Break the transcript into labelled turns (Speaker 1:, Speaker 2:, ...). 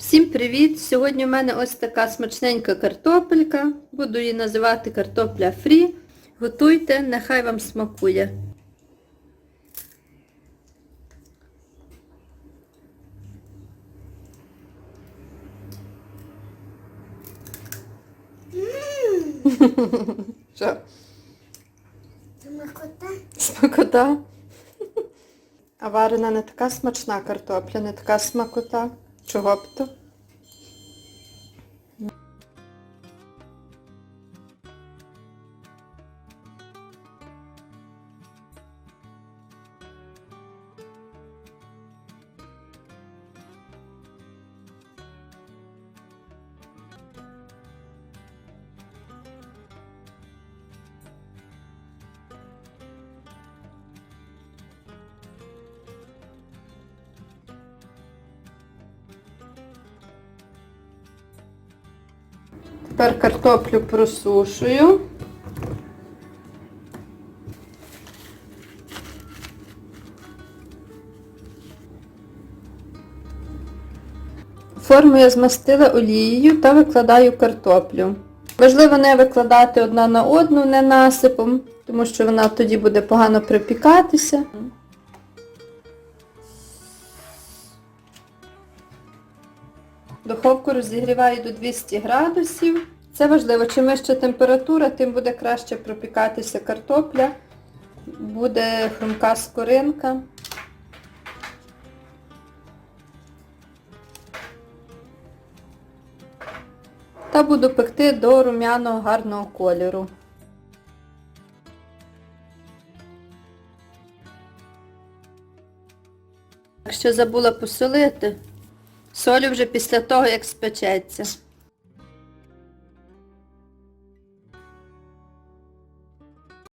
Speaker 1: Всім привіт! Сьогодні у мене ось така смачненька картопелька. Буду її називати картопля фрі. Готуйте, нехай вам смакує. Що?
Speaker 2: Смакота.
Speaker 1: Смакота? А варена не така смачна картопля, не така смакота. Чого б то? Тепер картоплю просушую. Форму я змастила олією та викладаю картоплю. Важливо не викладати одна на одну, не насипом, тому що вона тоді буде погано припікатися. Духовку розігріваю до 200 градусів. Це важливо, чим вища температура, тим буде краще пропікатися картопля, буде хрумка скоринка. Та буду пекти до рум'яного гарного кольору. Якщо забула посолити, солю вже після того, як спечеться.